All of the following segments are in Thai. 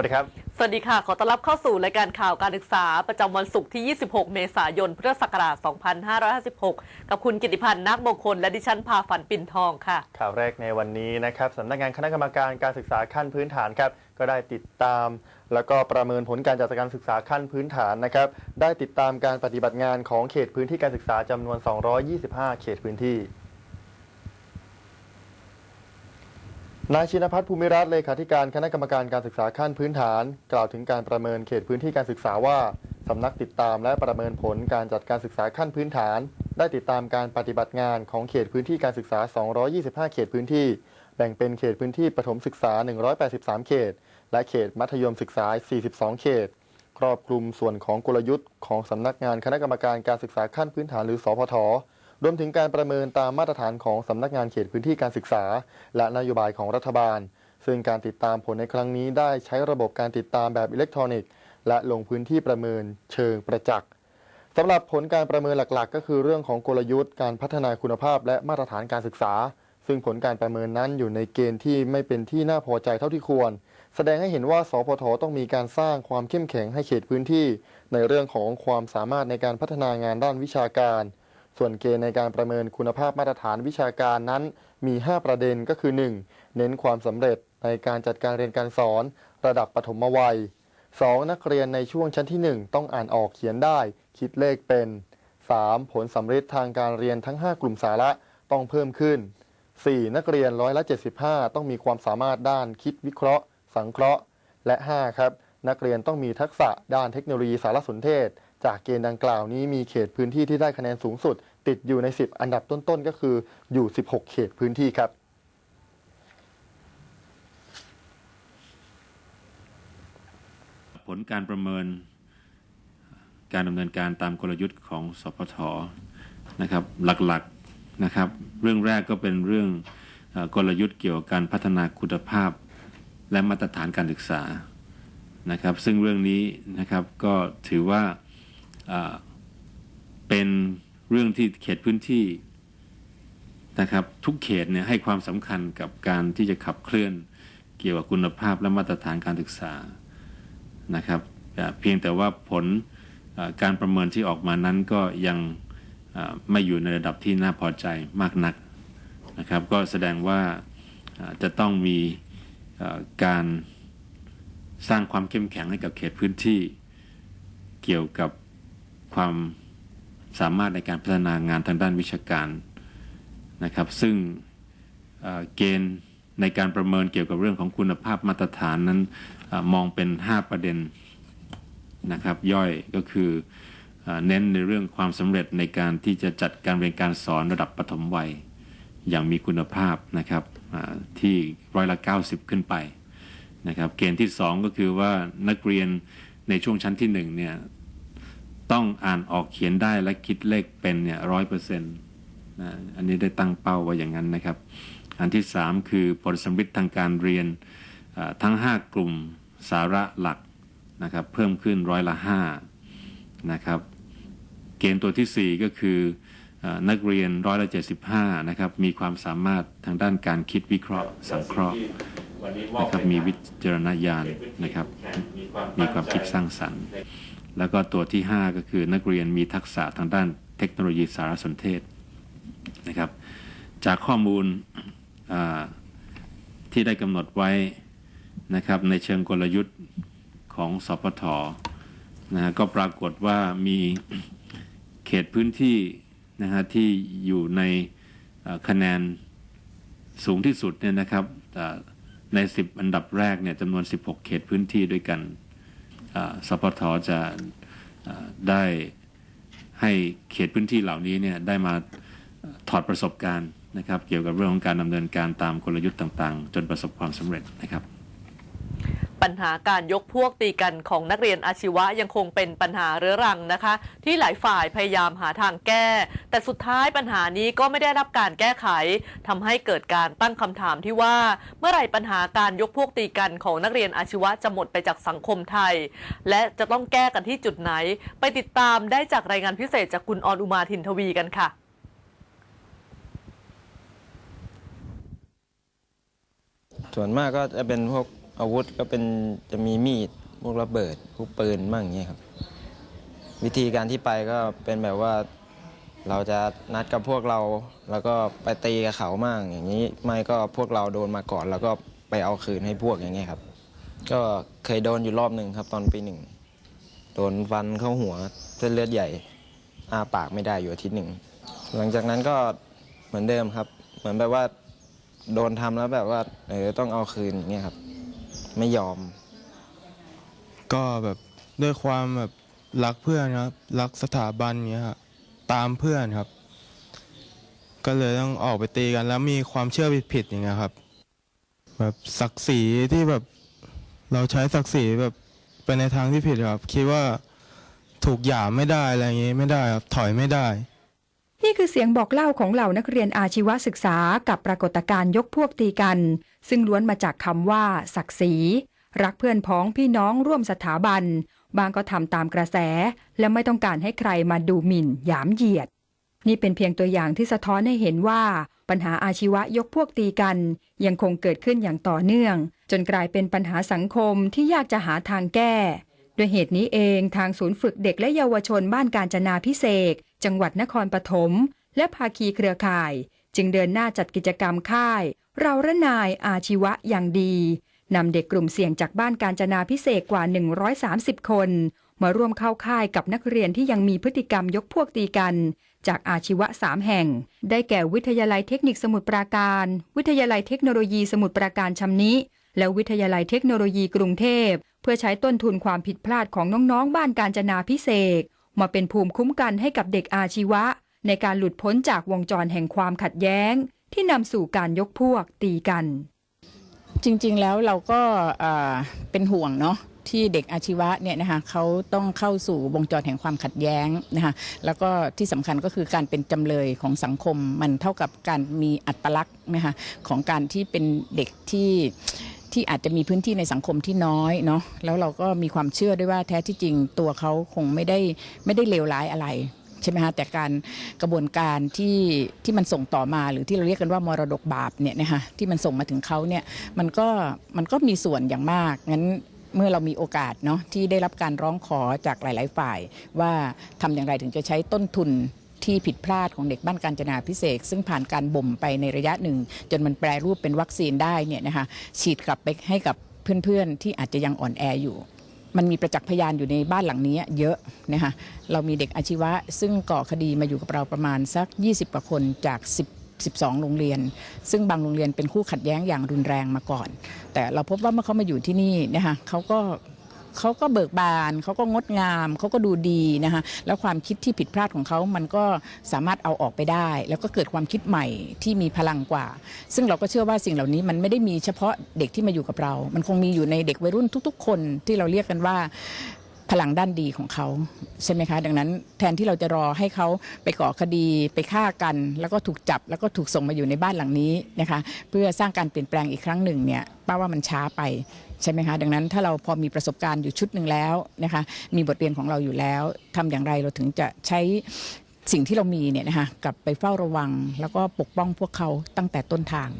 วัสดีครับ สวัสดีค่ะ ขอต้อนรับเข้าสู่รายการข่าวการศึกษา ประจำวันศุกร์ที่ 26 เมษายน พุทธศักราช 2556 กับคุณกิติพันธ์นักมงคล และดิฉันพาฝันปิ่นทองค่ะ ข่าวแรกในวันนี้นะครับสำนักงานคณะกรรมการการศึกษาขั้นพื้นฐานครับ ก็ได้ติดตาม แล้วก็ประเมินผลการจัดการศึกษาขั้นพื้นฐานนะครับ ได้ติดตามการปฏิบัติงานของเขตพื้นที่การศึกษาจำนวน 225 เขตพื้นที่ นายชินพัฒน์ภูมิรัตน์เลขาธิการคณะกรรมการการศึกษาขั้นพื้นฐาน กล่าวถึงการประเมินเขตพื้นที่การศึกษาว่า สำนักติดตามและประเมินผลการจัดการศึกษาขั้นพื้นฐาน ได้ติดตามการปฏิบัติงานของเขตพื้นที่การศึกษา 225 เขตพื้นที่ แบ่งเป็นเขตพื้นที่ประถมศึกษา 183 เขต และเขตมัธยมศึกษา 42 เขต ครอบคลุมส่วนของกลยุทธ์ของสำนักงานคณะกรรมการการศึกษาขั้นพื้นฐานหรือสพท รวมถึงการประเมินตามมาตรฐานของสำนักงานเขตพื้นที่การศึกษา และนโยบายของรัฐบาล ซึ่งการติดตามผลในครั้งนี้ได้ใช้ระบบการติดตามแบบอิเล็กทรอนิกส์ และลงพื้นที่ประเมินเชิงประจักษ์สำหรับผลการประเมินหลักๆ ก็คือเรื่องของกลยุทธ์การพัฒนาคุณภาพและมาตรฐานการศึกษา ซึ่งผลการประเมินนั้นอยู่ในเกณฑ์ที่ไม่เป็นที่น่าพอใจเท่าที่ควร แสดงให้เห็นว่า สพทต้องมีการสร้างความเข้มแข็งให้เขตพื้นที่ ในเรื่องของความสามารถในการพัฒนางานด้านวิชาการ ส่วนเกณฑ์ในการประเมินคุณภาพมาตรฐานวิชาการนั้น มี 5 ประเด็นก็คือ 1. เน้นความสำเร็จในการจัดการเรียนการสอน ระดับปฐมวัย 2. นักเรียนในช่วงชั้นที่ 1 ต้องอ่านออกเขียนได้ คิดเลขเป็น 3. ผลสำเร็จทางการเรียนทั้ง 5 กลุ่มสาระต้องเพิ่มขึ้น 4. นักเรียนร้อยละ75 ต้องมีความสามารถด้านคิดวิเคราะห์ สังเคราะห์ และ 5 ครับ นักเรียนต้องมีทักษะด้านเทคโนโลยีสารสนเทศ จากเกณฑ์ดังกล่าวนี้มีเขตพื้นที่ที่ได้คะแนนสูงสุด ติดอยู่ใน 10 อันดับต้นๆ ก็คืออยู่ 16 เขตพื้นที่ครับ ผลการประเมินการดำเนินการตามกลยุทธ์ของสพทนะครับหลักๆนะครับ เรื่องแรกก็เป็นเรื่องกลยุทธ์เกี่ยวกับการพัฒนาคุณภาพ และมาตรฐานการศึกษานะครับ ซึ่งเรื่องนี้นะครับก็ถือว่าเป็น เรื่องที่เขตพื้นที่นะครับทุกเขตเนี่ยให้ความสำคัญกับการที่จะขับเคลื่อนเกี่ยวกับคุณภาพและมาตรฐานการศึกษานะครับเพียงแต่ว่าผลการประเมินที่ออกมานั้นก็ยังไม่อยู่ในระดับที่น่าพอใจมากนักนะครับก็แสดงว่าจะต้องมีการสร้างความเข้มแข็งให้กับเขตพื้นที่ เกี่ยวกับความ สามารถในการพัฒนางานทางด้านวิชาการนะครับ ซึ่งเกณฑ์ในการประเมินเกี่ยวกับเรื่องของคุณภาพมาตรฐานนั้นอมองเป็น 5 ประเด็นนะครับ ย่อยก็คืออเน้นในเรื่องความสำเร็จในการที่จะจัดการเรียนการสอนระดับปฐมวัย อย่างมีคุณภาพนะครับที่ร้อยละ 90 ขึ้นไปนะครับ เกณฑ์ที่ 2 ก็คือว่านักเรียนในช่วงชั้นที่1เนี่ย ต้องอ่านออกเขียนได้และคิดเลขเป็นเนี่ยร้อยเปอร์เซ็นต์นะอันนี้ได้ตั้งเป้าไว้อย่างนั้นนะครับ อันที่ 3 คือผลสำเร็จทางการเรียนทั้ง 5 กลุ่มสาระหลักนะครับเพิ่มขึ้นร้อยละ5นะครับเกณฑ์ตัวทีสี่4 ก็คืออนักเรียนร้อยละ75นะครับมีความสามารถทางด้านการคิดวิเคราะห์ สังเคราะห์นะครับมีวิจารณญาณนะครับมีความคิดสร้างสรรค์ แล้วก็ตัวที่ 5 ก็คือนักเรียนมีทักษะทางด้านเทคโนโลยีสารสนเทศนะครับ จากข้อมูลที่ได้กำหนดไว้นะครับในเชิงกลยุทธ์ของสพทนะก็ปรากฏว่ามีเขตพื้นที่นะฮะที่อยู่ในคะแนนสูงที่สุดเนี่ยนะครับใน 10 อันดับแรกเนี่ยจำนวน 16 เขตพื้นที่ด้วยกัน สปทจะได้ให้เขตพื้นที่เหล่านี้เนี่ยได้มาถอดประสบการณ์นะครับ เกี่ยวกับเรื่องของการดำเนินการตามกลยุทธ์ต่างๆ จนประสบความสำเร็จนะครับ ปัญหาการยกพวกตีกันของนักเรียนอาชีวะยังคงเป็นปัญหาเรื้อรังนะคะ ที่หลายฝ่ายพยายามหาทางแก้ แต่สุดท้ายปัญหานี้ก็ไม่ได้รับการแก้ไขทำให้เกิดการตั้งคำถามที่ว่า เมื่อไหร่ปัญหาการยกพวกตีกันของนักเรียนอาชีวะจะหมดไปจากสังคมไทย และจะต้องแก้กันที่จุดไหน ไปติดตามได้จากรายงานพิเศษจากคุณออนอุมาทินทวีกันค่ะส่วนมากก็จะเป็นพวก อาวุธก็เป็นจะมีมีดพวกระเบิดพวกปืนบ้างอย่างเงี้ยครับ วิธีการที่ไปก็เป็นแบบว่าเราจะนัดกับพวกเราแล้วก็ไปตีกับเขามั่งอย่างนี้ ไม่ก็พวกเราโดนมาก่อน แล้วก็ไปเอาคืนให้พวกอย่างเงี้ยครับ ก็เคยโดนอยู่รอบหนึ่งครับ ตอนปีหนึ่งโดนฟันเข้าหัวเส้นเลือดใหญ่อาปากไม่ได้อยู่อาทิตย์หนึ่งหลังจากนั้นก็เหมือนเดิมครับ เหมือนแบบว่าโดนทำแล้วแบบว่าเออต้องเอาคืนอย่างเงี้ยครับ ไม่ยอม ก็แบบด้วยความแบบรักเพื่อนครับ รักสถาบันเงี้ยครับตามเพื่อนครับ ก็เลยต้องออกไปตีกันแล้วมีความเชื่อผิดๆอย่างเงี้ยครับ แบบศักดิ์ศรีที่แบบเราใช้ศักดิ์ศรีแบบไปในทางที่ผิดครับ คิดว่าถูกหยามไม่ได้อะไรอย่างงี้ไม่ได้ครับถอยไม่ได้นี่คือเสียงบอกเล่าของเหล่านักเรียนอาชีวศึกษากับปรากฏการณ์ยกพวกตีกัน ซึ่งล้วนมาจากคำว่า ศักดิ์ศรีรักเพื่อนพ้องพี่น้องร่วมสถาบัน บางก็ทำตามกระแส และไม่ต้องการให้ใครมาดูหมิ่นหยามเหยียด นี่เป็นเพียงตัวอย่างที่สะท้อนให้เห็นว่า ปัญหาอาชีวะยกพวกตีกัน ยังคงเกิดขึ้นอย่างต่อเนื่อง จนกลายเป็นปัญหาสังคมที่ยากจะหาทางแก้ ด้วยเหตุนี้เองทางศูนย์ฝึกเด็กและเยาวชนบ้านการจนาพิเศษ จังหวัดนครปฐมและภาคีเครือข่าย จึงเดินหน้าจัดกิจกรรมค่าย เราระนายอาชีวะอย่างดีนำเด็กกลุ่มเสี่ยงจากบ้านการจนาพิเศษกว่า 130 คน มาร่วมเข้าค่ายกับนักเรียนที่ยังมีพฤติกรรมยกพวกตีกัน จากอาชีวะสามแห่ง ได้แก่วิทยาลัยเทคนิคสมุทรปราการ วิทยาลัยเทคโนโลยีสมุทรปราการชำนิและวิทยาลัยเทคโนโลยีกรุงเทพ เพื่อใช้ต้นทุนความผิดพลาดของน้องๆ บ้านการจนาพิเศษ มาเป็นภูมิคุ้มกันให้กับเด็กอาชีวะ ในการหลุดพ้นจากวงจรแห่งความขัดแย้ง ที่นำสู่การยกพวกตีกัน จริงๆแล้วเราก็เป็นห่วงเนาะที่เด็กอาชีวะเนี่ยนะคะเขาต้องเข้าสู่วงจรแห่งความขัดแย้งนะคะแล้วก็ที่สำคัญก็คือการเป็นจำเลยของสังคมมันเท่ากับการมีอัตลักษณ์นะคะของการที่เป็นเด็กที่ที่อาจจะมีพื้นที่ในสังคมที่น้อยเนาะแล้วเราก็มีความเชื่อด้วยว่าแท้ที่จริงตัวเขาคงไม่ได้ไม่ได้เลวร้ายอะไร ใช่ไหมคะแต่การกระบวนการที่ที่มันส่งต่อมาหรือที่เราเรียกกันว่ามรดกบาปเนี่ยนะคะที่มันส่งมาถึงเขาเนี่ยมันก็มันก็มีส่วนอย่างมากงั้นเมื่อเรามีโอกาสเนาะที่ได้รับการร้องขอจากหลาย ๆ ฝ่าย ว่าทำอย่างไรถึงจะใช้ต้นทุนที่ผิดพลาดของเด็กบ้านการจนาพิเศษ ซึ่งผ่านการบ่มไปในระยะหนึ่ง จนมันแปรรูปเป็นวัคซีนได้เนี่ยนะคะฉีดกลับไปให้กับเพื่อน ๆ ที่อาจจะยังอ่อนแออยู่ มันมีประจักษ์พยานอยู่ในบ้านหลังนี้เยอะนะคะเรามีเด็กอาชีวะ ซึ่งก่อคดีมาอยู่กับเราประมาณสัก 20กว่าคนจาก 10 12 โรงเรียน ซึ่งบางโรงเรียนเป็นคู่ขัดแย้งอย่างรุนแรงมาก่อน แต่เราพบว่าเมื่อเขามาอยู่ที่นี่นะคะเขาก็ เขาก็เบิกบานเขาก็งดงามเขาก็ดูดีนะคะแล้วความคิดที่ผิดพลาดของเขามันก็สามารถเอาออกไปได้ แล้วก็เกิดความคิดใหม่ที่มีพลังกว่า ซึ่งเราก็เชื่อว่าสิ่งเหล่านี้มันไม่ได้มีเฉพาะเด็กที่มาอยู่กับเรา มันคงมีอยู่ในเด็กวัยรุ่นทุก ๆ คนที่เราเรียกกันว่าพลังด้านดีของเขาใช่ไหมคะ ดังนั้นแทนที่เราจะรอให้เขาไปก่อคดีไปฆ่ากัน แล้วก็ถูกจับแล้วก็ถูกส่งมาอยู่ในบ้านหลังนี้นะคะ เพื่อสร้างการเปลี่ยนแปลงอีกครั้งหนึ่งเนี่ยป้าว่ามันช้าไป ใช่ไหมคะดังนั้นถ้าเราพอมีประสบการณ์อยู่ชุดหนึ่งแล้วนะคะมีบทเรียนของเราอยู่แล้วทำอย่างไรเราถึงจะใช้สิ่งที่เรามีเนี่ยนะคะกลับไปเฝ้าระวัง แล้วก็ปกป้องพวกเขาตั้งแต่ต้นทาง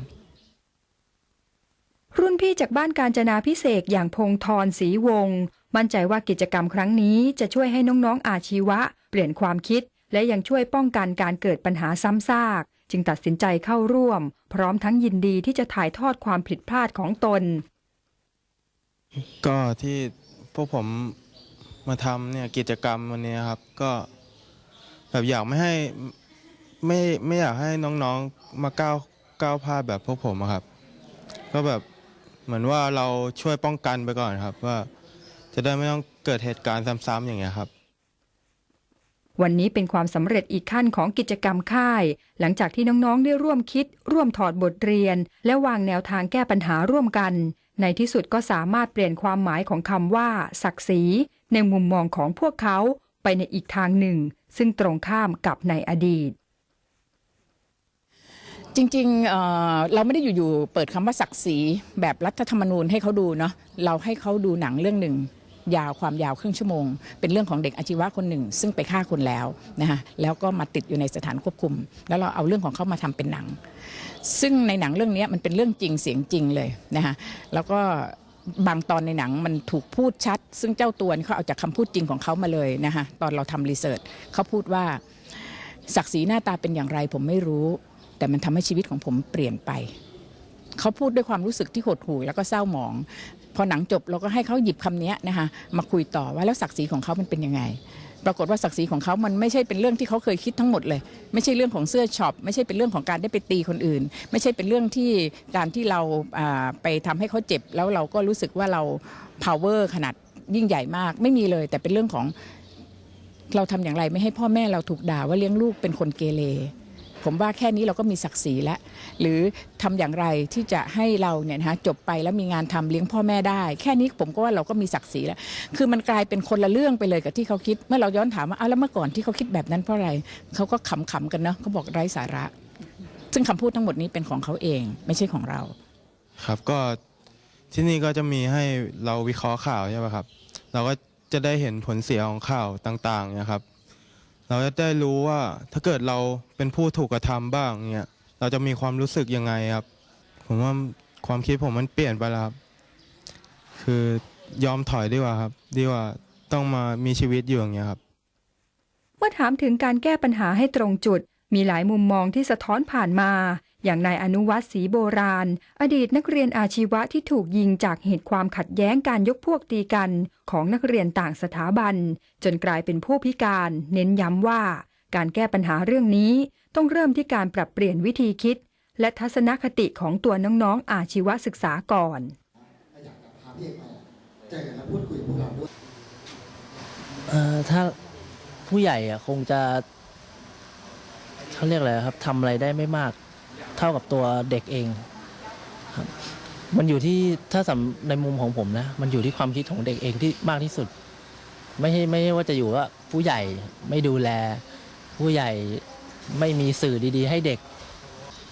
รุ่นพี่จากบ้านการจนาพิเศษอย่างพงธรศรีวงศ์มั่นใจว่ากิจกรรมครั้งนี้จะช่วยให้น้องๆอาชีวะ เปลี่ยนความคิด และยังช่วยป้องกันการเกิดปัญหาซ้ำซาก จึงตัดสินใจเข้าร่วม พร้อมทั้งยินดีที่จะถ่ายทอดความผิดพลาดของตน ก็ที่พวกผมมาทำเนี่ยกิจกรรมวันนี้ครับ ก็แบบอยากไม่ให้ไม่ไม่อยากให้น้องๆมาก้าวก้าวพลาดแบบพวกผมอะครับ ก็แบบเหมือนว่าเราช่วยป้องกันไปก่อนครับ ว่าจะได้ไม่ต้องเกิดเหตุการณ์ซ้ำๆอย่างเงี้ยครับ วันนี้เป็นความสำเร็จอีกขั้นของกิจกรรมค่าย หลังจากที่น้องๆได้ร่วมคิด ร่วมถอดบทเรียน และวางแนวทางแก้ปัญหาร่วมกัน ในที่สุดก็สามารถเปลี่ยนความหมายของคำว่า ศักดิ์ศรีในมุมมองของพวกเขาไปในอีกทางหนึ่ง ซึ่งตรงข้ามกับในอดีตจริงๆเเราไม่ได้อยู่ๆ เปิดคำว่าศักดิ์ศรีแบบรัฐธรรมนูญให้เขาดูเนาะ เราให้เขาดูหนังเรื่องหนึ่ง ยาวความยาวครึ่งชั่วโมง เป็นเรื่องของเด็กอาชีวะคนหนึ่ง ซึ่งไปฆ่าคนแล้วนะคะแล้วก็มาติดอยู่ในสถานควบคุม แล้วเราเอาเรื่องของเขามาทำเป็นหนัง ซึ่งในหนังเรื่องนี้มันเป็นเรื่องจริงเสียงจริงเลยนะคะแล้วก็บางตอนในหนังมันถูกพูดชัด ซึ่งเจ้าตัวเขาเอาจากคำพูดจริงของเขามาเลยนะคะตอนเราทำรีเสิร์ชเขาพูดว่าศักดิ์ศรีหน้าตาเป็นอย่างไรผมไม่รู้ แต่มันทำให้ชีวิตของผมเปลี่ยนไป เขาพูดด้วยความรู้สึกที่หดหู่แล้วก็เศร้าหมอง พอหนังจบเราก็ให้เขาหยิบคำนี้นะคะมาคุยต่อว่าแล้วศักดิ์ศรีของเขามันเป็นยังไง ปรากฏว่าศักดิ์ศรีของเขามันไม่ใช่เป็นเรื่องที่เขาเคยคิดทั้งหมดเลย ไม่ใช่เรื่องของเสื้อช็อปไม่ใช่เป็นเรื่องของการได้ไปตีคนอื่น ไม่ใช่เป็นเรื่องที่การที่เราอ่าไปทำให้เขาเจ็บ แล้วเราก็รู้สึกว่าเรา power ขนาดยิ่งใหญ่มากไม่มีเลย แต่เป็นเรื่องของเราทำอย่างไรไม่ให้พ่อแม่เราถูกด่าว่าเลี้ยงลูกเป็นคนเกเร ผมว่าแค่นี้เราก็มีศักดิ์ศรีแล้วหรือทำอย่างไรที่จะให้เราเนี่ยนะคะจบไปแล้วมีงานทำเลี้ยงพ่อแม่ได้ แค่นี้ผมก็ว่าเราก็มีศักดิ์ศรีแล้วคือมันกลายเป็นคนละเรื่องไปเลยกับที่เขาคิด เมื่อเราย้อนถามว่าอ้าวแล้วเมื่อก่อนที่เขาคิดแบบนั้นเพราะอะไรเขาก็ขำๆกันเนาะเขาบอกไร้สาระ ซึ่งคำพูดทั้งหมดนี้เป็นของเขาเอง ไม่ใช่ของเรา ครับก็ที่นี่ก็จะมีให้เราวิเคราะห์ข่าวใช่ไหมครับ เราก็จะได้เห็นผลเสียของข่าวต่างๆนะครับ เราจะได้รู้ว่าถ้าเกิดเราเป็นผู้ถูกกระทำบ้างเนี่ยเราจะมีความรู้สึกยังไงครับ ผมว่าความคิดผมมันเปลี่ยนไปแล้วครับ คือยอมถอยดีกว่าครับ ดีกว่าต้องมามีชีวิตอยู่อย่างเงี้ยครับ เมื่อถามถึงการแก้ปัญหาให้ตรงจุด มีหลายมุมมองที่สะท้อนผ่านมา อย่างนายอนุวัตรศรีโบราณ อดีตนักเรียนอาชีวะที่ถูกยิงจากเหตุความขัดแย้งการยกพวกตีกันของนักเรียนต่างสถาบัน จนกลายเป็นผู้พิการ เน้นย้ำว่า การแก้ปัญหาเรื่องนี้ต้องเริ่มที่การปรับเปลี่ยนวิธีคิด และทัศนคติของตัวน้องๆอาชีวศึกษาก่อนออถ้าผู้ใหญ่คงจะเขาเรียกอะไรครับทำอะไรได้ไม่มาก เท่ากับตัวเด็กเองครับมันอยู่ที่ถ้าสำในมุมของผมนะ มันอยู่ที่ความคิดของเด็กเองที่มากที่สุด ไม่ใช่ไม่ใช่ว่าจะอยู่ว่าผู้ใหญ่ไม่ดูแล ผู้ใหญ่ไม่มีสื่อดีๆ ให้เด็ก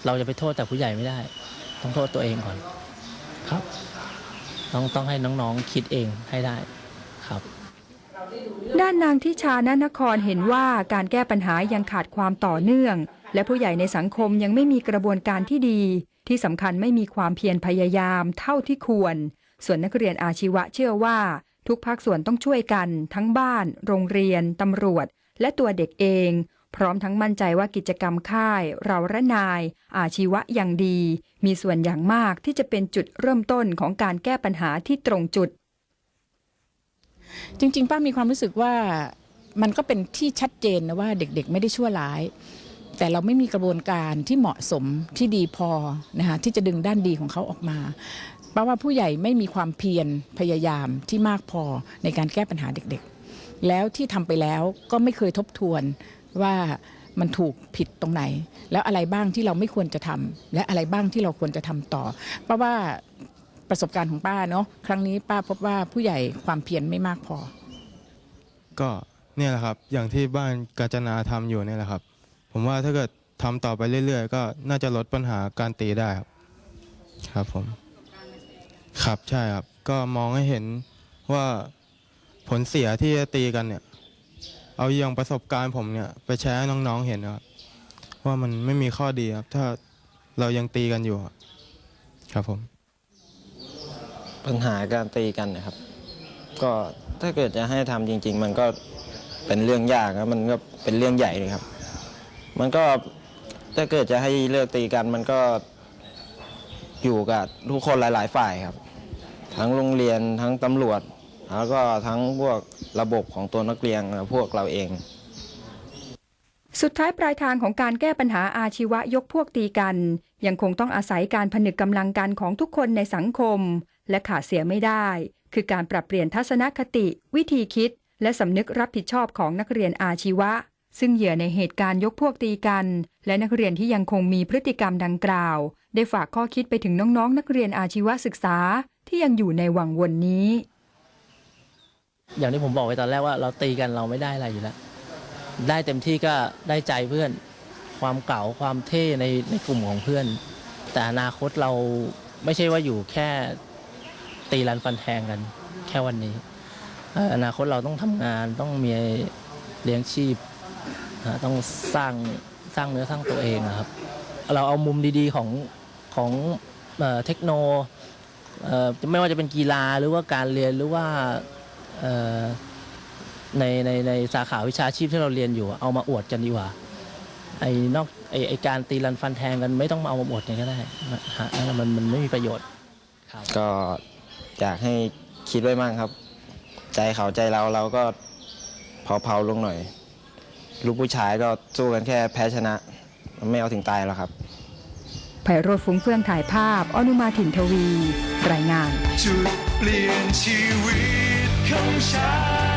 เราจะไปโทษแต่ผู้ใหญ่ไม่ได้ ต้องโทษตัวเองก่อนครับ ต้องต้องให้น้องๆคิดเองให้ได้ครับด้านนางทิชานนครเห็นว่าการแก้ปัญหายังขาดความต่อเนื่อง และผู้ใหญ่ในสังคมยังไม่มีกระบวนการที่ดี ที่สำคัญไม่มีความเพียรพยายามเท่าที่ควร ส่วนนักเรียนอาชีวะเชื่อว่า ทุกภาคส่วนต้องช่วยกัน ทั้งบ้าน โรงเรียนตำรวจ และตัวเด็กเอง พร้อมทั้งมั่นใจว่ากิจกรรมค่าย เราระนาย อาชีวะอย่างดี มีส่วนอย่างมากที่จะเป็นจุดเริ่มต้นของการแก้ปัญหาที่ตรงจุด จริง ๆ ป้ามีความรู้สึกว่ามันก็เป็นที่ชัดเจนนะว่าเด็กๆ ไม่ได้ชั่วร้าย แต่เราไม่มีกระบวนการที่เหมาะสมที่ดีพอนะคะที่จะดึงด้านดีของเขาออกมาเพราะว่าผู้ใหญ่ไม่มีความเพียรพยายามที่มากพอในการแก้ปัญหาเด็กๆ แล้วที่ทำไปแล้วก็ไม่เคยทบทวนว่ามันถูกผิดตรงไหน แล้วอะไรบ้างที่เราไม่ควรจะทำและอะไรบ้างที่เราควรจะทำต่อ เพราะว่าประสบการณ์ของป้าเนาะครั้งนี้ป้าพบว่าผู้ใหญ่ความเพียรไม่มากพอ ก็เนี่ยแหละครับ อย่างที่บ้านกาญจนาทำอยู่เนี่ยแหละครับ ผมว่าถ้าเกิดทำต่อไปเรื่อย ๆ ก็น่าจะลดปัญหาการตีได้ครับ ครับผม ครับใช่ครับ ก็มองให้เห็นว่าผลเสียที่จะตีกันเนี่ย เอาอย่างประสบการณ์ผมเนี่ย ไปแชร์ให้น้องๆเห็นนะครับว่ามันไม่มีข้อดีครับ ถ้าเรายังตีกันอยู่ครับครับผม ปัญหาการตีกันนะครับ ก็ถ้าเกิดจะให้ทำจริง ๆ มันก็เป็นเรื่องยากครับมันก็เป็นเรื่องใหญ่เลยครับ มันก็ถ้าเกิดจะให้เลิกตีกัน มันก็อยู่กับทุกคนหลาย ๆ ฝ่ายครับ ทั้งโรงเรียนทั้งตำรวจ แล้วก็ทั้งพวกระบบของตัวนักเรียนพวกเราเองสุดท้ายปลายทางของการแก้ปัญหาอาชีวะยกพวกตีกัน ยังคงต้องอาศัยการผนึกกำลังกันของทุกคนในสังคม และขาดเสียไม่ได้ คือการปรับเปลี่ยนทัศนคติ วิธีคิด และสำนึกรับผิดชอบของนักเรียนอาชีวะ ซึ่งเหยื่อในเหตุการณ์ยกพวกตีกัน และนักเรียนที่ยังคงมีพฤติกรรมดังกล่าว ได้ฝากข้อคิดไปถึงน้องๆ นักเรียนอาชีวศึกษาที่ยังอยู่ในวังวนนี้ อย่างที่ผมบอกไว้ตอนแรกว่าเราตีกันเราไม่ได้อะไรอยู่แล้ว ได้เต็มที่ก็ได้ใจเพื่อน ความเก่าความเท่ในในกลุ่มของเพื่อน แต่อนาคตเราไม่ใช่ว่าอยู่แค่ตีรันฟันแทงกัน แค่วันนี้ อนาคตเราต้องทำงานต้องมีเลี้ยงชีพ ต้องสร้างสร้างเนื้อสร้างตัวเองอะครับ เราเอามุมดีๆของของเอ่อเทคโนเอ่อไม่ว่าจะเป็นกีฬาหรือว่าการเรียนหรือว่าเอ่อในในในสาขาวิชาชีพที่เราเรียนอยู่ เอามาอวดกันดีกว่าไอ้นอกไอ้ไอ้การตีรันฟันแทงกันไม่ต้องมาเอามาอวดกันก็ได้ฮะมันมันไม่มีประโยชน์ครับก็อยากให้คิดไว้มั่งครับ ใจเขาใจเราเราก็เผาๆลงหน่อย ลูกผู้ชายก็สู้กันแค่แพ้ชนะ ไม่เอาถึงตายหรอกครับไพโรธฟุ้งเฟื่องถ่ายภาพ อนุมาถิ่นทวี รายงานจุดเปลี่ยนชีวิตของฉัน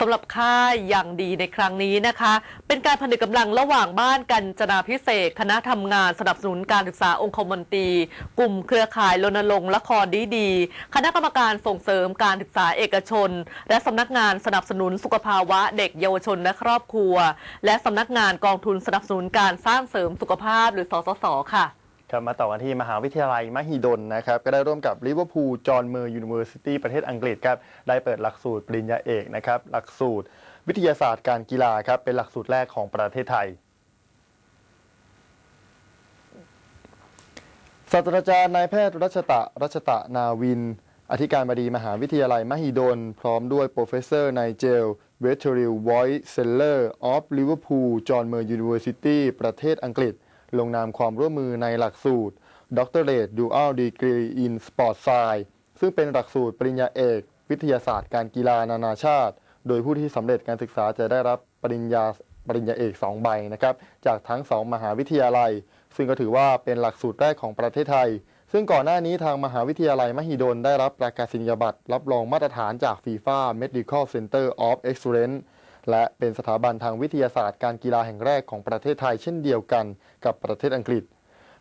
สำหรับค่ายอย่างดีในครั้งนี้นะคะ เป็นการผนึกกำลังระหว่างบ้านกันจนาพิเศษ คณะทำงานสนับสนุนการศึกษาองคมนตรี กลุ่มเครือข่ายรณรงค์ละครดีดี คณะกรรมการส่งเสริมการศึกษาเอกชน และสำนักงานสนับสนุนสุขภาวะเด็กเยาวชนและครอบครัว และสำนักงานกองทุนสนับสนุนการสร้างเสริมสุขภาพหรือสสสค่ะ ครับมาต่อกันที่มหาวิทยาลัยมหิดลนะครับ ก็ได้ร่วมกับลิเวอร์พูลจอห์นเมอร์ยูนิเวอร์ซิตี้ประเทศอังกฤษครับ ได้เปิดหลักสูตรปริญญาเอกนะครับ หลักสูตร วิทยาศาสตร์การกีฬาครับ เป็นหลักสูตรแรกของประเทศไทยศาสตราจารย์นายแพทย์รัชตะ รัชตะนาวิน อธิการบดีมหาวิทยาลัยมหิดล พร้อมด้วยโปรเฟสเซอร์ไนเจลเวเทอริลไวท์เซลเลอร์ออฟลิเวอร์พูลจอห์นเมอร์ยูนิเวอร์ซิตี้ประเทศอังกฤษ ลงนามความร่วมมือในหลักสูตร Doctorate Dual Degree in Sport Science ซึ่งเป็นหลักสูตรปริญญาเอก วิทยาศาสตร์การกีฬานานาชาติ โดยผู้ที่สำเร็จการศึกษาจะได้รับปริญญาปริญญาเอก 2 ใบนะครับจากทั้ง 2 มหาวิทยาลัย ซึ่งก็ถือว่าเป็นหลักสูตรแรกของประเทศไทย ซึ่งก่อนหน้านี้ทางมหาวิทยาลัยมหิดลได้รับประกาศนียบัตรรับรองมาตรฐานจาก FIFA Medical Center of Excellence และเป็นสถาบันทางวิทยาศาสตร์การกีฬาแห่งแรกของประเทศไทยเช่นเดียวกันกับประเทศอังกฤษ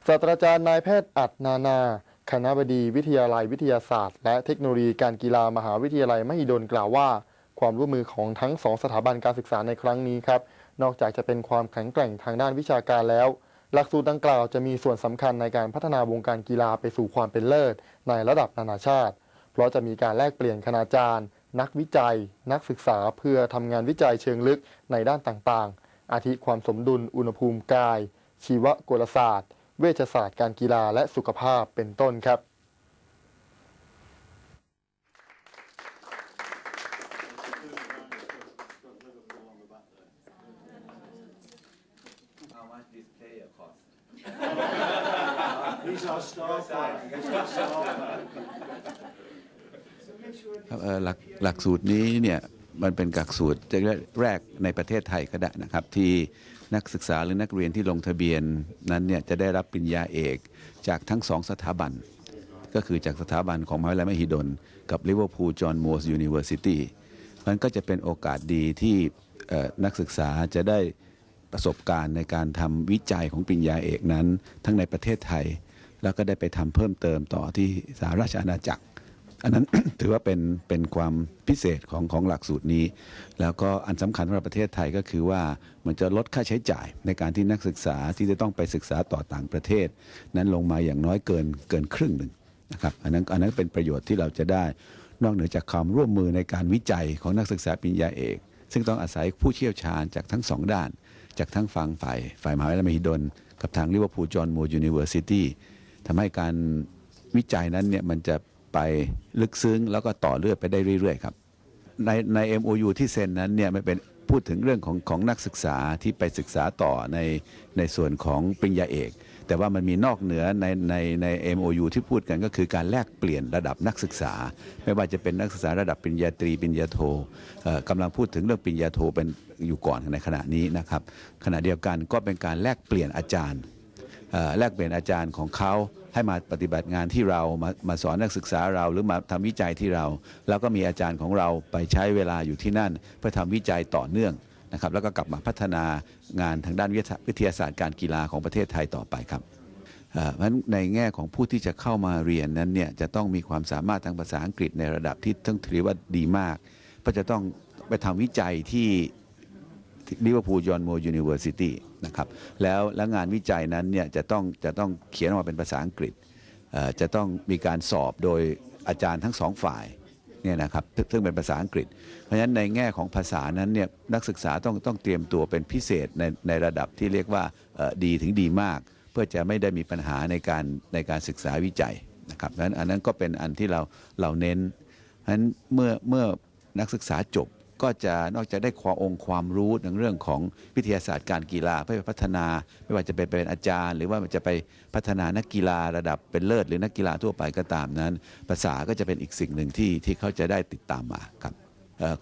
ศาสตราจารย์นายแพทย์อัดนานา คณะบดีวิทยาลัยวิทยาศาสตร์ และเทคโนโลยีการกีฬามหาวิทยาลัยมหิดลกล่าวว่า ความร่วมมือของทั้งสองสถาบันการศึกษาในครั้งนี้ครับ นอกจากจะเป็นความแข็งแกร่งทางด้านวิชาการแล้ว หลักสูตรดังกล่าวจะมีส่วนสำคัญในการพัฒนาวงการกีฬาไปสู่ความเป็นเลิศ ในระดับนานาชาติ เพราะจะมีการแลกเปลี่ยนคณาจารย์ นักวิจัย นักศึกษาเพื่อทำงานวิจัยเชิงลึกในด้านต่างๆ อาทิความสมดุลอุณหภูมิกาย ชีวกลศาสตร์ เวชศาสตร์การกีฬาและสุขภาพเป็นต้นครับครับเอ่อหลัก หลักสูตรนี้เนี่ยมันเป็นหลักสูตรแรกในประเทศไทยก็ได้นะครับ ที่นักศึกษาหรือนักเรียนที่ลงทะเบียนนั้นเนี่ยจะได้รับปริญญาเอกจากทั้งสองสถาบัน ก็คือจากสถาบันของมหาวิทยาลัยมหิดล กับลิเวอร์พูลจอห์นมัวส์ยูนิเวอร์ซิตี้มันก็จะเป็นโอกาสดีที่นักศึกษาจะได้ประสบการณ์ในการทำวิจัยของปริญญาเอกนั้น ทั้งในประเทศไทย แล้วก็ได้ไปทำเพิ่มเติมต่อที่สหราชอาณาจักร อันนั้น ถือว่าเป็นเป็นความพิเศษของของหลักสูตรนี้ แล้วก็อันสำคัญสำหรับประเทศไทยก็คือว่ามันจะลดค่าใช้จ่ายในการที่นักศึกษาที่จะต้องไปศึกษาต่อต่างประเทศ นั้นลงมาอย่างน้อยเกินเกินครึ่งหนึ่งนะครับอันนั้นอันนั้นเป็นประโยชน์ที่เราจะได้ นอกเหนือจากความร่วมมือในการวิจัยของนักศึกษาปริญญาเอก ซึ่งต้องอาศัยผู้เชี่ยวชาญจากทั้งสองด้าน จากทั้งฝั่งฝ่ายฝ่ายมหาวิทยาลัยมหิดล กับทางลิเวอร์พูลจอห์นมูร์ยูนิเวอร์ซิตี้ทำให้การวิจัยนั้นเนี่ยมันจะ ไปลึกซึ้งแล้วก็ต่อเลือดไปได้เรื่อยๆครับในใน MOU ที่เซ็นนั้นเนี่ยมันเป็นพูดถึงเรื่องของของนักศึกษาที่ไปศึกษาต่อในในส่วนของปริญญาเอก แต่ว่ามันมีนอกเหนือในในใน MOU ที่พูดกันก็คือการแลกเปลี่ยนระดับนักศึกษา ไม่ว่าจะเป็นนักศึกษาระดับปริญญาตรีปริญญาโทเอ่อกำลังพูดถึงเรื่องปริญญาโทเป็นอยู่ก่อนในขณะนี้นะครับขณะเดียวกันก็เป็นการแลกเปลี่ยนอาจารย์เอ่อแลกเปลี่ยนอาจารย์ของเขา ให้มาปฏิบัติงานที่เรามามาสอนนักศึกษาเราหรือมาทำวิจัยที่เรา แล้วก็มีอาจารย์ของเราไปใช้เวลาอยู่ที่นั่น เพื่อทำวิจัยต่อเนื่องนะครับแล้วก็กลับมาพัฒนางานทางด้านวิทยาทยาศาสตร์การกีฬาของประเทศไทยต่อไปครับเพราะฉะนั้นในแง่ของผู้ที่จะเข้ามาเรียนนั้นเนี่ยจะต้องมีความสามารถทางภาษาอังกฤษในระดับที่ต้องถือว่าดีมากเพราะจะต้องไปทำวิจัยที่ ลิเวอร์พูลจอนมูยูนิเวอร์ซิตี้นะครับแล้วแล้วงานวิจัยนั้นเนี่ยจะต้องจะต้องเขียนออกมาเป็นภาษาอังกฤษจะต้องมีการสอบโดยอาจารย์ทั้งสองฝ่ายเนี่ยนะครับซึ่งเป็นภาษาอังกฤษ เพราะฉะนั้นในแง่ของภาษานั้นเนี่ยนักศึกษาต้องต้องเตรียมตัวเป็นพิเศษในในระดับที่เรียกว่าดีถึงดีมาก เพื่อจะไม่ได้มีปัญหาในการในการศึกษาวิจัยนะครับนั้นอันนั้นก็เป็นอันที่เราเราเน้นเพราะฉะนั้นเมื่อเมื่อนักศึกษาจบ ก็จะนอกจากได้ความองค์ความรู้ในเรื่องของวิทยาศาสตร์การกีฬาเพื่อพัฒนา ไม่ว่าจะเป็นเป็นอาจารย์ หรือว่าจะไปพัฒนานักกีฬาระดับเป็นเลิศ หรือนักกีฬาทั่วไปก็ตามนั้น ภาษาก็จะเป็นอีกสิ่งหนึ่งที่ที่เขาจะได้ติดตามมาครับ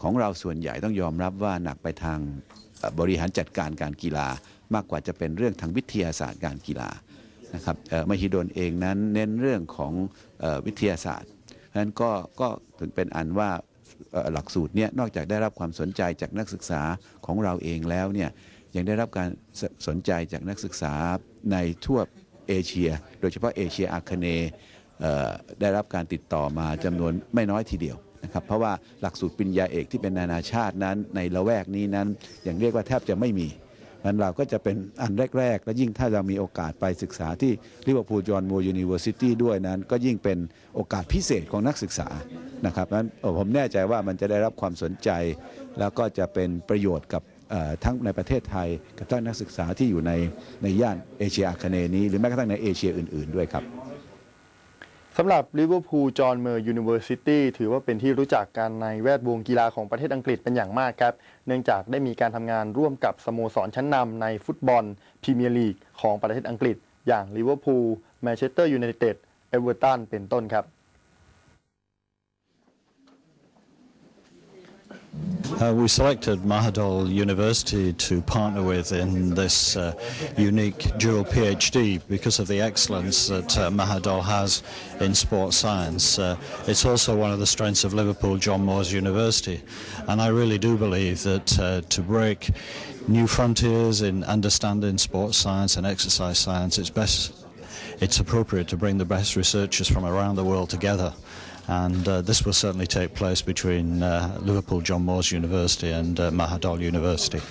ของเราส่วนใหญ่ต้องยอมรับว่าหนักไปทางบริหารจัดการการกีฬามากกว่าจะเป็นเรื่องทางวิทยาศาสตร์การกีฬานะครับมหิดลเองนั้นเน้นเรื่องของอวิทยาศาสตร์เพราะฉะนั้นก็ก็ถึงเป็นอันว่า หลักสูตรเนี่ยนอกจากได้รับความสนใจจากนักศึกษาของเราเองแล้วเนี่ยยังได้รับการสสนใจจากนักศึกษาในทั่วเอเชีย โดยเฉพาะเอเชียอาคเนเได้รับการติดต่อมาจำนวนไม่น้อยทีเดียวนะครับเพราะว่าหลักสูตรปริญญาเอกที่เป็นนานาชาตินั้นในละแวกนี้นั้นอย่างเรียกว่าแทบจะไม่มี มันเราก็จะเป็นอันแรก ๆ และยิ่งถ้าเรามีโอกาสไปศึกษาที่ลิเวอร์พูลจอห์นมูร์ยูนิเวอร์ซิตี้ด้วยนั้น ก็ยิ่งเป็นโอกาสพิเศษของนักศึกษานะครับนั้นผมแน่ใจว่ามันจะได้รับความสนใจ แล้วก็จะเป็นประโยชน์กับทั้งในประเทศไทยกับทั้งนักศึกษาที่อยู่ในในย่านเอเชียอาคเนย์นี้ หรือแม้กระทั่งในเอเชียอื่น ๆด้วยครับ สำหรับลิเวอร์พูลจอห์นเมอร์ยูนิเวอร์ซิตี้ถือว่าเป็นที่รู้จักกันในแวดวงกีฬาของประเทศอังกฤษเป็นอย่างมากครับ เนื่องจากได้มีการทำงานร่วมกับสโมสรชั้นนำในฟุตบอลพรีเมียร์ลีกของประเทศอังกฤษ อย่างลิเวอร์พูลแมนเชสเตอร์ยูไนเต็ดเอเวอร์ตันเป็นต้นครับ Uh, we selected Mahadol University to partner with in this uh, unique dual PhD because of the excellence that uh, Mahadol has in sports science. Uh, it's also one of the strengths of Liverpool John Moores University, and I really do believe that uh, to break new frontiers in understanding sports science and exercise science, it's best it's appropriate to bring the best researchers from around the world together. And uh, this will certainly take place between uh, Liverpool John Moores University and uh, Mahadol University.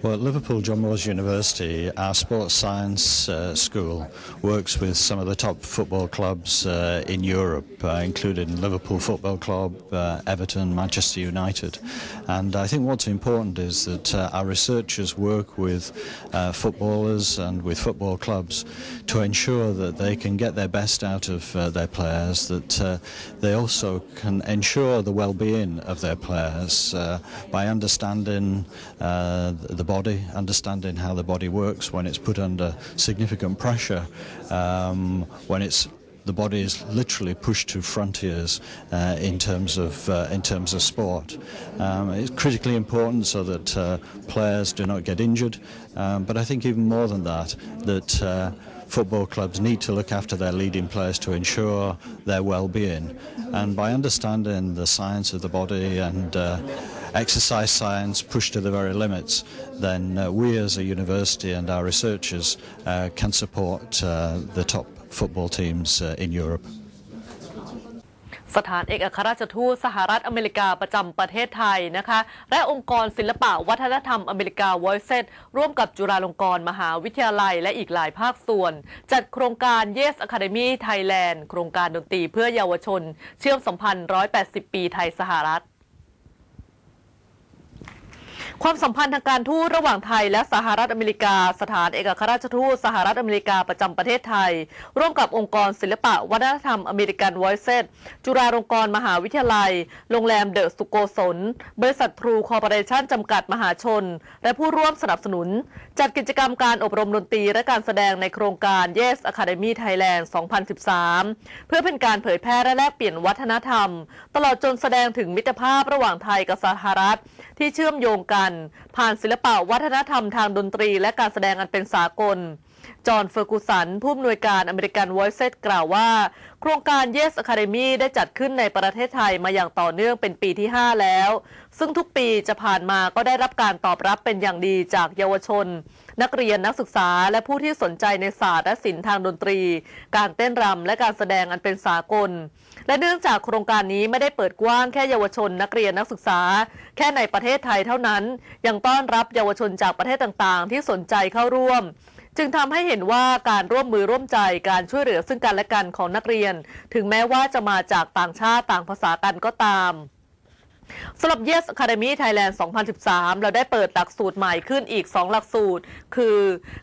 Well, at Liverpool John Moores University, our sports science uh, school works with some of the top football clubs uh, in Europe, uh, including Liverpool Football Club, uh, Everton, Manchester United. And I think what's important is that uh, our researchers work with uh, footballers and with football clubs to ensure that they can get their best out of their players, that they also can ensure the well-being of their players by understanding the body, understanding how the body works when it's put under significant pressure, um, when it's the body is literally pushed to frontiers uh, in terms of uh, in terms of sport. Um, it's critically important so that uh, players do not get injured. Um, but I think even more than that, that uh, football clubs need to look after their leading players to ensure their well-being. And by understanding the science of the body and uh, exercise science pushed to the very limits, then uh, we as a university and our researchers uh, can support uh, the top football teams uh, in Europe. สถานเอกอัครราชทูตสหรัฐอเมริกาประจำประเทศไทยนะคะ และองค์กรศิลปะวัฒนธรรมอเมริกาวอยเซตร่วมกับจุฬาลงกรณ์มหาวิทยาลัยและอีกหลายภาคส่วน จัดโครงการ Yes Academy Thailand โครงการดนตรีเพื่อเยาวชน เชื่อมสัมพันธ์ 180 ปีไทยสหรัฐ ความสัมพันธ์ทางการทูตระหว่างไทย และสหรัฐอเมริกา สถานเอกอัครราชทูตสหรัฐอเมริกาประจำประเทศไทย ร่วมกับองค์กรศิลปะวัฒนธรรมอเมริกัน Voices จุฬาลงกรณ์มหาวิทยาลัย โรงแรมเดอะสุโกศลบริษัททรูคอร์ปอเรชั่นจำกัดมหาชน และผู้ร่วมสนับสนุน จัดกิจกรรมการอบรมดนตรีและการแสดงในโครงการ Yes Academy Thailand 2013 เพื่อเป็นการเผยแพร่และแลกเปลี่ยนวัฒนธรรม ตลอดจนแสดงถึงมิตรภาพระหว่างไทยกับสหรัฐ ที่เชื่อมโยงกันผ่านศิลปะวัฒนธรรมทางดนตรีและการแสดงอันเป็นสากล จอห์นเฟอร์กูสัน ผู้อำนวยการอเมริกัน Voices กล่าวว่า โครงการ Yes Academy ได้จัดขึ้นในประเทศไทยมาอย่างต่อเนื่องเป็นปีที่ 5 แล้ว ซึ่งทุกปีจะผ่านมาก็ได้รับการตอบรับเป็นอย่างดีจากเยาวชน นักเรียนนักศึกษาและผู้ที่สนใจในศาสตร์และศิลป์ทางดนตรี การเต้นรำและการแสดงอันเป็นสากล และเนื่องจากโครงการนี้ไม่ได้เปิดกว้างแค่เยาวชน นักเรียนนักศึกษา แค่ในประเทศไทยเท่านั้น ยังต้อนรับเยาวชนจากประเทศต่างๆ ที่สนใจเข้าร่วมจึงทำให้เห็นว่าการร่วมมือร่วมใจการช่วยเหลือซึ่งกันและกันของนักเรียน ถึงแม้ว่าจะมาจากต่างชาติต่างภาษากันก็ตาม สำหรับ Yes Academy Thailand 2013 เราได้เปิดหลักสูตรใหม่ขึ้นอีก 2 หลักสูตร คือ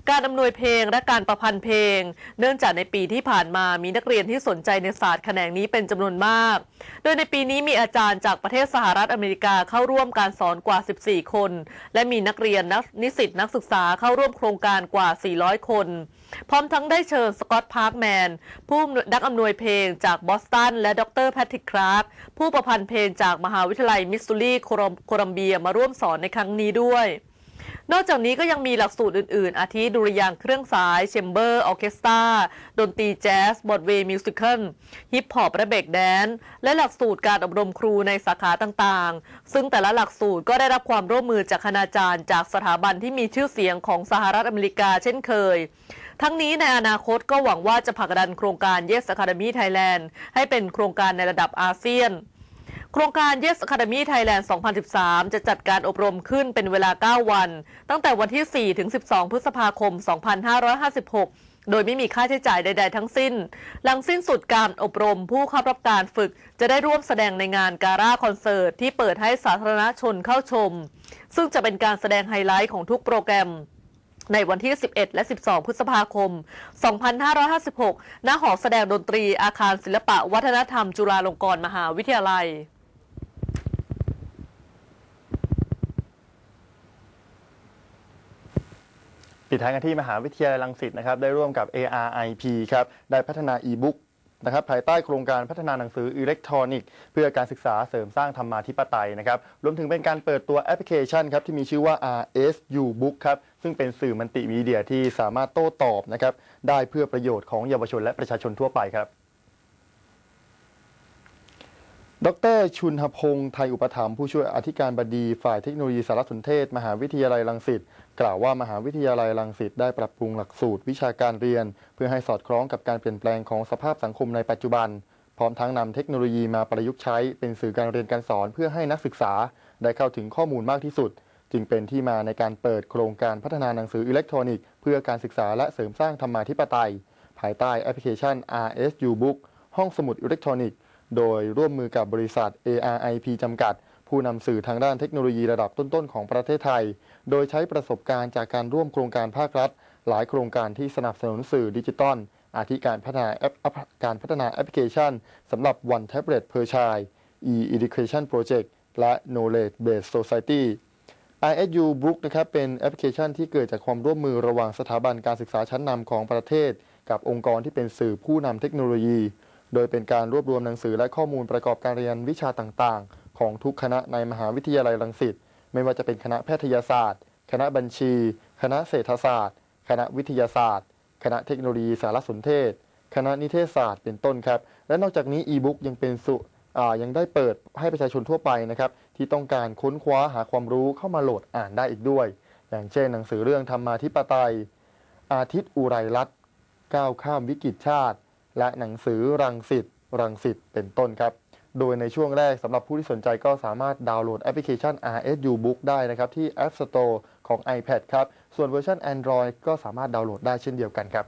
การอำนวยเพลงและการประพันธ์เพลง เนื่องจากในปีที่ผ่านมามีนักเรียนที่สนใจในศาสตร์แขนงนี้เป็นจำนวนมาก โดยในปีนี้มีอาจารย์จากประเทศสหรัฐอเมริกาเข้าร่วมการสอนกว่า 14 คน และมีนักเรียนนักนิสิตนักศึกษาเข้าร่วมโครงการกว่า 400 คนพร้อมทั้งได้เชิญสกอตต์พาร์คแมน ผู้นักอำนวยเพลงจากบอสตัน และดรแพทริกคลาร์กผู้ประพันธ์เพลงจากมหาวิทยาลัยมิสซูรีโคลัมเบียมาร่วมสอนในครั้งนี้ด้วย นอกจากนี้ก็ยังมีหลักสูตรอื่น ๆ อาทิดุริยางเครื่องสายเชมเบอร์ออเคสตราดนตรีแจ๊สบอดเวย์มิวสิคลฮิปฮอปและเบรกแดนซ์และหลักสูตรการอบรมครูในสาขาต่าง ๆ ซึ่งแต่ละหลักสูตรก็ได้รับความร่วมมือจากคณาจารย์จากสถาบันที่มีชื่อเสียงของสหรัฐอเมริกาเช่นเคย ทั้งนี้ในอนาคตก็หวังว่าจะผลักดันโครงการ Yes Academy Thailand ให้เป็นโครงการในระดับอาเซียนโครงการ Yes Academy Thailand 2013 จะจัดการอบรมขึ้นเป็นเวลา 9 วัน ตั้งแต่วันที่ 4 ถึง 12 พฤษภาคม 2556 โดยไม่มีค่าใช้จ่ายใด ๆ ทั้งสิ้น หลังสิ้นสุดการอบรมผู้เข้ารับการฝึก จะได้ร่วมแสดงในงานการ่าคอนเสิร์ตที่เปิดให้สาธารณชนเข้าชม ซึ่งจะเป็นการแสดงไฮไลท์ของทุกโปรแกรม ในวันที่ 11 และ 12 พฤษภาคม 2556 ณ หอแสดงดนตรีอาคารศิลปะวัฒนธรรม จุฬาลงกรณ์มหาวิทยาลัยปิดท้ายกันที่มหาวิทยาลัยรังสิตนะครับได้ร่วมกับ ARIP ครับได้พัฒนาอีบุ๊กนะครับภายใต้โครงการพัฒนาหนังสืออิเล็กทรอนิกส์เพื่อการศึกษาเสริมสร้างธรรมาธิปไตยนะครับรวมถึงเป็นการเปิดตัวแอปพลิเคชันครับที่มีชื่อว่า RSU Book ครับ ซึ่งเป็นสื่อมัลติมีเดียที่สามารถโต้ตอบนะครับได้เพื่อประโยชน์ของเยาวชนและประชาชนทั่วไปครับดรชุนหพงศ์ไทยอุปถัมภ์ผู้ช่วยอธิการบดีฝ่ายเทคโนโลยีสารสนเทศ มหาวิทยาลัยรังสิตกล่าวว่ามหาวิทยาลัยรังสิตได้ปรับปรุงหลักสูตรวิชาการเรียน เพื่อให้สอดคล้องกับการเปลี่ยนแปลงของสภาพสังคมในปัจจุบัน พร้อมทั้งนำเทคโนโลยีมาประยุกต์ใช้เป็นสื่อการเรียนการสอนเพื่อให้นักศึกษาได้เข้าถึงข้อมูลมากที่สุด จึงเป็นที่มาในการเปิดโครงการพัฒนาหนังสืออิเล็กทรอนิกส์เพื่อการศึกษาและเสริมสร้างธรรมาธิปไตย ภายใต้แอปพลิเคชัน RSU Book ห้องสมุดอิเล็กทรอนิกส์โดยร่วมมือกับบริษัท ARIP จำกัด ผู้นำสื่อทางด้านเทคโนโลยีระดับต้น ๆ ของประเทศไทย โดยใช้ประสบการณ์จากการร่วมโครงการภาครัฐ หลายโครงการที่สนับสนุนสื่อดิจิตอลอาทิการพัฒนาแอปการพัฒนาแอปพลิเคชันสำหรับ One Tablet per Child e-Education Project และ Knowledge Based Society ISU Book นะครับเป็นแอปพลิเคชันที่เกิดจากความร่วมมือระหว่างสถาบันการศึกษาชั้นนำของประเทศ กับองค์กรที่เป็นสื่อผู้นำเทคโนโลยี โดยเป็นการรวบรวมหนังสือและข้อมูลประกอบการเรียนวิชาต่างๆ ของทุกคณะในมหาวิทยาลัยรังสิตไม่ว่าจะเป็นคณะแพทยศาสตร์ คณะบัญชี คณะเศรษฐศาสตร์ คณะวิทยาศาสตร์ คณะเทคโนโลยีสารสนเทศ คณะนิเทศศาสตร์เป็นต้นครับ และนอกจากนี้อีบุ๊กยังเป็นสุอ่ายังได้เปิดให้ประชาชนทั่วไปนะครับ ที่ต้องการค้นคว้าหาความรู้เข้ามาโหลดอ่านได้อีกด้วย อย่างเช่นหนังสือเรื่องธรรมาธิปไตย อาทิตย์อุไรรัตน์ก้าวข้ามวิกฤตชาติ และหนังสือรังสิตรังสิตเป็นต้นครับ โดยในช่วงแรกสำหรับผู้ที่สนใจก็สามารถดาวน์โหลดแอปพลิเคชัน RSU Book ได้นะครับที่ App Store ของ iPad ครับ ส่วนเวอร์ชัน Android ก็สามารถดาวน์โหลดได้เช่นเดียวกันครับ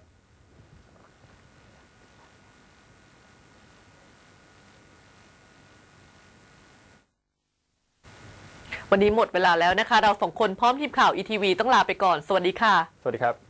วันนี้หมดเวลาแล้วนะคะ เราสองคนพร้อมทีมข่าวเอทีวีต้องลาไปก่อน สวัสดีค่ะ สวัสดีครับ